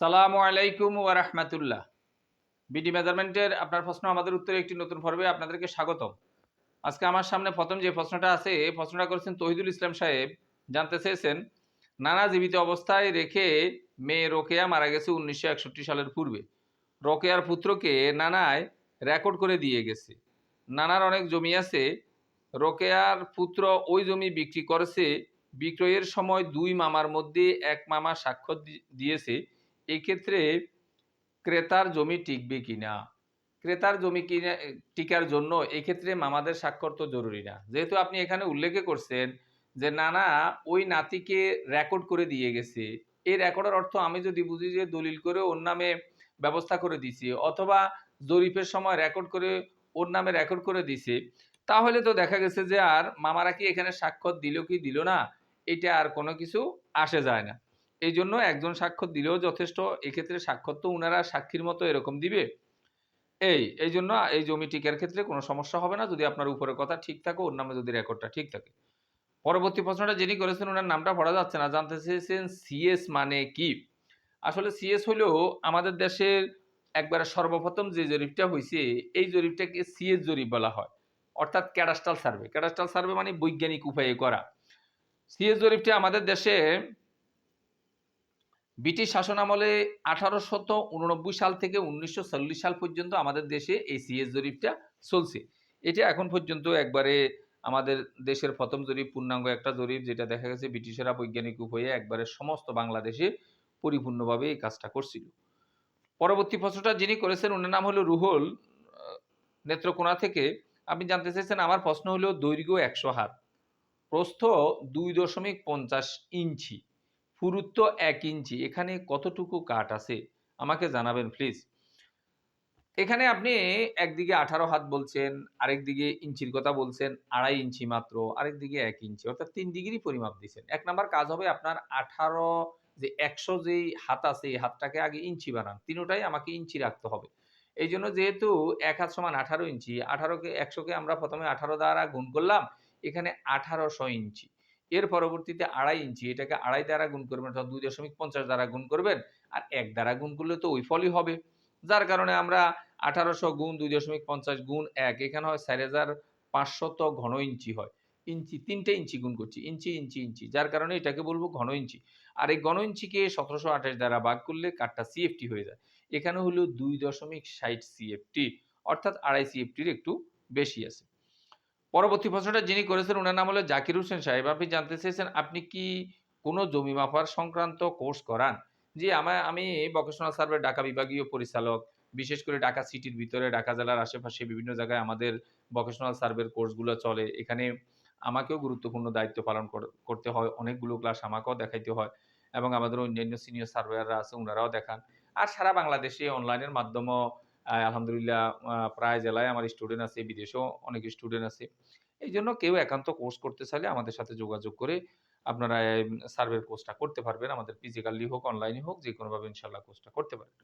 সালামু আলাইকুম রাহমাতুল্লাহ। বিডি মেজারমেন্টের আপনার প্রশ্ন, আমাদের উত্তরে একটি নতুন পর্বে আপনাদেরকে স্বাগতম। আজকে আমার সামনে প্রথম যে প্রশ্নটা আছে, এই প্রশ্নটা করেছেন তহিদুল ইসলাম সাহেব। জানতে চেয়েছেন, নানা জীবিত অবস্থায় রেখে মেয়ে রোকেয়া মারা গেছে উনিশশো একষট্টি সালের পূর্বে। রোকেয়ার পুত্রকে নানায় রেকর্ড করে দিয়ে গেছে। নানার অনেক জমি আছে। রোকেয়ার পুত্র ওই জমি বিক্রি করেছে। বিক্রয়ের সময় দুই মামার মধ্যে এক মামা স্বাক্ষর দিয়েছে। এক্ষেত্রে ক্রেতার জমি টিকবে কিনা? ক্রেতার জমি কিনা, টিকার জন্য এক্ষেত্রে মামাদের স্বাক্ষর তো জরুরি না। যেহেতু আপনি এখানে উল্লেখ করছেন যে, নানা, ওই নাতিকে রেকর্ড করে দিয়ে গেছে। এই রেকর্ডের অর্থ আমি যদি বুঝি যে, দলিল করে ওর নামে ব্যবস্থা করে দিছি অথবা জরিপের সময় রেকর্ড করে ওর নামে রেকর্ড করে দিছে, তাহলে তো দেখা গেছে যে, আর মামারা কি এখানে স্বাক্ষর দিল কি দিল না? এটা আর কোনো কিছু আসে যায় না। এই জন্য একজন স্বাক্ষর দিলেও যথেষ্ট। এক্ষেত্রে সাক্ষর তো উনারা সাক্ষীর মতো এরকম দিবে। এই এই জন্য এই জমি টিকার ক্ষেত্রে কোনো সমস্যা হবে না। যদি আপনার উপরে কথা ঠিক থাকে, ওর নামে যদি রেকর্ডটা ঠিক থাকে। পরবর্তী প্রশ্নটা যিনি করেছেন ওনার নামটা পড়া যাচ্ছে না, জানতে চেয়েছেন সিএস মানে কি? আসলে সিএস হলো আমাদের দেশের একবারে সর্বপ্রথম যে জরিপটা হয়েছে এই জরিপটাকে সিএস জরিপ বলা হয়। অর্থাৎ ক্যাডাস্ট্রাল সার্ভে। ক্যাডাস্ট্রাল সার্ভে মানে বৈজ্ঞানিক উপায়ে করা। সিএস জরিপটা আমাদের দেশে ব্রিটিশ শাসনামলে আঠারোশত উননব্বই সাল থেকে উনিশশো চল্লিশ সাল পর্যন্ত আমাদের দেশে এই সিএস জরিপটা চলছে। এটা এখন পর্যন্ত একবারে আমাদের দেশের প্রথম জরিপ, পূর্ণাঙ্গ একটা জরিপ, যেটা দেখা গেছে ব্রিটিশেরা বৈজ্ঞানিক উপায়ে একবারে সমস্ত বাংলাদেশে পরিপূর্ণভাবে এই কাজটা করছিল। পরবর্তী প্রশ্নটা যিনি করেছেন ওনার নাম হলো রুহুল নেত্রকোনা থেকে। আপনি জানতে চাইছেন আমার প্রশ্ন হলো দৈর্ঘ্য একশো হাত, প্রস্থ দুই দশমিক পঞ্চাশ ইঞ্চি। পুরুত্ব এক ইঞ্চি। এখানে কতটুকু কাঠ আছে? আমাকে জানাবেন প্লিজ এখানে আপনি একদিকে আঠারো হাত বলছেন আরেক দিকে ইঞ্চির কথা বলছেন, আড়াই ইঞ্চি মাত্র আরেক দিকে এক ইঞ্চি, অর্থাৎ তিন ডিগ্রি পরিমাপ দিচ্ছেন। এক নাম্বার কাজ হবে আপনার আঠারো, যে একশো যেই হাত আছে, এই হাতটাকে আগে ইঞ্চি বানান। তিনোটাই আমাকে ইঞ্চি রাখতে হবে। এই জন্য যেহেতু এক হাত সমান আঠারো ইঞ্চি, আঠারোকে, একশোকে আমরা প্রথমে আঠারো দ্বারা গুণ করলাম, এখানে আঠারোশো ইঞ্চি। এর পরবর্তীতে আড়াই ইঞ্চি, এটাকে আড়াই দ্বারা গুণ করবেন, অর্থাৎ দুই দশমিক পঞ্চাশ দ্বারা গুণ করবেন, আর এক দ্বারা গুণ করলে তো ওই ফলই হবে। যার কারণে আমরা আঠারোশো গুণ, দুই দশমিক পঞ্চাশ গুণ এক, এখানে হয় চার হাজার পাঁচশত ঘন ইঞ্চি হয়। ইঞ্চি, তিনটে ইঞ্চি গুণ করছি, ইঞ্চি ইঞ্চি ইঞ্চি, যার কারণে এটাকে বলব ঘন ইঞ্চি। আর এই ঘন ইঞ্চিকে সতেরোশো আঠাশ দ্বারা ভাগ করলে কাঠটা সিএফটি হয়ে যায়। এখানে হলো দুই দশমিক ষাট সিএফটি অর্থাৎ আড়াই সিএফটির একটু বেশি আছে। পরবর্তী প্রশ্নটা যিনি করেছেন ওনার নাম হলো জাকির হোসেন সাহেব। আপনি জানতে চেয়েছেন, আপনি কি কোনো জমি মাপার সংক্রান্ত কোর্স করান? জি আমার আমি ভোকেশনাল সার্ভে ঢাকা বিভাগীয় পরিচালক, বিশেষ করে ঢাকা সিটির ভিতরে, ঢাকা জেলার আশেপাশে বিভিন্ন জায়গায় আমাদের ভোকেশনাল সার্ভের কোর্সগুলো চলে। এখানে আমাকেও গুরুত্বপূর্ণ দায়িত্ব পালন করতে হয়। অনেকগুলো ক্লাস আমাকেও দেখাইতে হয় এবং আমাদের অন্যান্য সিনিয়র সার্ভেয়াররা আছে ওনারাও দেখান। আর সারা বাংলাদেশে অনলাইনের মাধ্যমেও আলহামদুলিল্লাহ প্রায় জেলায় আমার স্টুডেন্ট আছে, বিদেশেও অনেক স্টুডেন্ট আছে। এই জন্য কেউ একান্ত কোর্স করতে চাইলে আমাদের সাথে যোগাযোগ করে আপনারা সার্ভের কোর্সটা করতে পারবেন। আমাদের ফিজিক্যালি হোক অনলাইনে হোক যে কোনোভাবে ইনশাল্লাহ কোর্সটা করতে পারেন।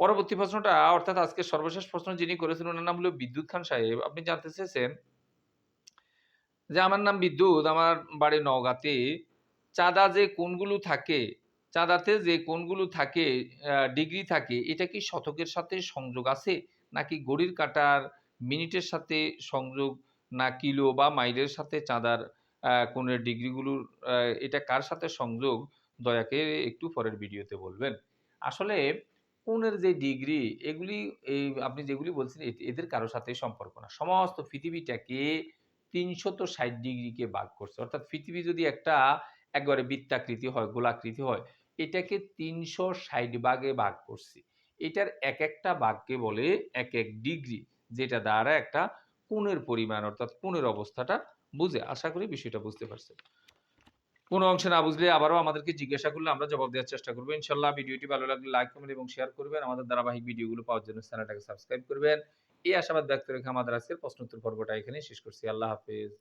পরবর্তী প্রশ্নটা, অর্থাৎ আজকে সর্বশেষ প্রশ্ন যিনি করেছেন, ওনার নাম হলো বিদ্যুৎ খান সাহেব। আপনি জানতে চেয়েছেন যে, আমার নাম বিদ্যুৎ, আমার বাড়ি নওগাঁতে। চাঁদা যে কোনগুলো থাকে চাঁদাতে যে কোনগুলো থাকে ডিগ্রি থাকে, এটা কি শতকের সাথে সংযোগ আছে? নাকি ঘড়ির কাটার মিনিটের সাথে সংযোগ? না কিলো বা মাইলের সাথে চাঁদার কোণের ডিগ্রিগুলোর এটা কার সাথে সংযোগ? দয়াকে একটু পরের ভিডিওতে বলবেন। আসলে কোণের যে ডিগ্রি, এগুলি, এই আপনি যেগুলি বলছেন এদের কারও সাথে সম্পর্ক না। সমস্ত পৃথিবীটাকে তিনশত ষাট ডিগ্রিকে ভাগ করছে। অর্থাৎ পৃথিবী যদি একটা একবারে বৃত্তাকৃতি হয়, গোলাকৃতি হয়, এটাকে তিনশো ষাট ভাগে ভাগ করছি। এটার এক একটা ভাগকে বলে এক এক ডিগ্রি, যেটা দ্বারা একটা কোণের পরিমাণ অর্থাৎ কোণের অবস্থাটা বুঝে। আশা করি বিষয়টা বুঝতে পারছেন। কোনো অংশে না বুঝলে আবারও আমাদেরকে জিজ্ঞাসা করলে আমরা জবাব দেওয়ার চেষ্টা করব। ইনশাল্লাহ ভিডিওটি ভালো লাগলে লাইক, কমেন্ট এবং শেয়ার করবেন। আমাদের ধারাবাহিক ভিডিওগুলো পাওয়ার জন্য চ্যানেলটাকে সাবস্ক্রাইব করবেন। এই আশাবাদ ব্যক্ত রেখে আমাদের আজকের প্রশ্নোত্তর পর্বটা এখানে শেষ করছি। আল্লাহ হাফেজ।